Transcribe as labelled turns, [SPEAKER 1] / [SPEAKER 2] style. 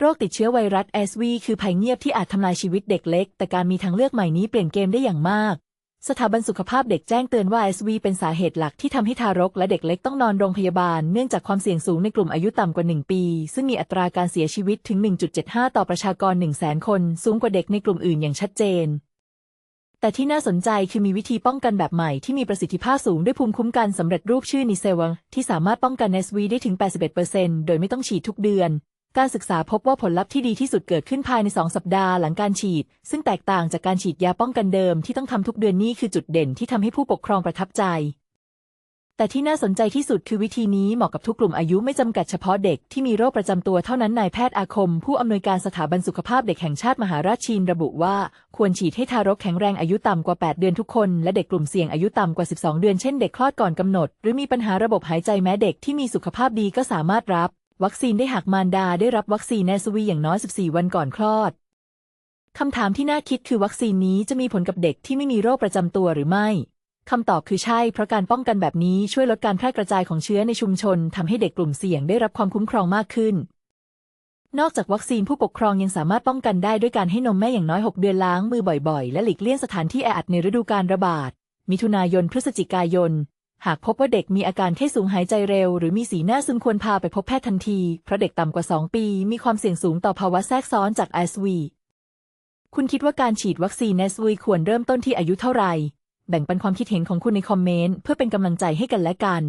[SPEAKER 1] โรคติดเชื้อไวรัส SV คือภัยเงียบที่อาจทำลายชีวิตเด็กเล็ก แต่การมีทางเลือกใหม่นี้เปลี่ยนเกมได้อย่างมาก สถาบันสุขภาพเด็กแจ้งเตือนว่า SV เป็นสาเหตุหลักที่ทำให้ทารกและเด็กเล็กต้องนอนโรงพยาบาล เนื่องจากความเสี่ยงสูงในกลุ่มอายุต่ำกว่า 1 ปี ซึ่งมีอัตราการเสียชีวิตถึง 1.75 ต่อประชากร 100,000 คน สูงกว่าเด็กในกลุ่มอื่นอย่างชัดเจนแต่ที่น่าสนใจคือมีวิธีป้องกันแบบใหม่ที่มีประสิทธิภาพสูงด้วยภูมิคุ้มกันสำเร็จรูปชื่อนิเซวังที่สามารถป้องกัน SV ได้ถึง 81%โดยไม่ต้องฉีดทุกเดือน การศึกษาพบว่าผลลัพธ์ที่ดีที่สุดเกิดขึ้นภายใน 2 สัปดาห์หลังการฉีด ซึ่งแตกต่างจากการฉีดยาป้องกันเดิมที่ต้องทำทุกเดือนนี่คือจุดเด่นที่ทำให้ผู้ปกครองประทับใจ แต่ที่น่าสนใจที่สุดคือวิธีนี้เหมาะกับทุกกลุ่มอายุไม่จำกัดเฉพาะเด็กที่มีโรคประจำตัวเท่านั้นนายแพทย์อาคม ผู้อำนวยการสถาบันสุขภาพเด็กแห่งชาติมหาราชชีนระบุว่า ควรฉีดให้ทารกแข็งแรงอายุต่ำกว่า 8 เดือนทุกคนและเด็กกลุ่มเสี่ยงอายุต่ำกว่า 12 เดือนเช่นเด็กคลอดก่อนกำหนด หรือมีปัญหาระบบหายใจแม้เด็กที่มีสุขภาพดีก็สามารถรับ วัคซีนได้หากมารดาได้รับวัคซีนแนสวีอย่างน้อย 14 วันก่อนคลอด คำถามที่น่าคิดคือวัคซีนนี้จะมีผลกับเด็กที่ไม่มีโรคประจำตัวหรือไม่คำตอบคือใช่ เพราะการป้องกันแบบนี้ช่วยลดการแพร่กระจายของเชื้อในชุมชนทำให้เด็กกลุ่มเสี่ยงได้รับความคุ้มครองมากขึ้น นอกจากวัคซีนผู้ปกครองยังสามารถป้องกันได้ด้วยการให้นมแม่อย่างน้อย 6 เดือนล้างมือบ่อยๆ และหลีกเลี่ยงสถานที่แออัดในฤดูการระบาด มิถุนายนพฤศจิกายน หากพบว่าเด็กมีอาการไข้สูงหายใจเร็ว หรือมีสีหน้าซึมควรพาไปพบแพทย์ทันที เพราะเด็กต่ำกว่า 2 ปี มีความเสี่ยงสูงต่อภาวะแทรกซ้อนจากเอสวีคุณคิดว่าการฉีดวัคซีนเอสวีควรเริ่มต้นที่อายุเท่าไหร่ แบ่งปันความคิดเห็นของคุณในคอมเมนต์เพื่อเป็นกำลังใจให้กันและกัน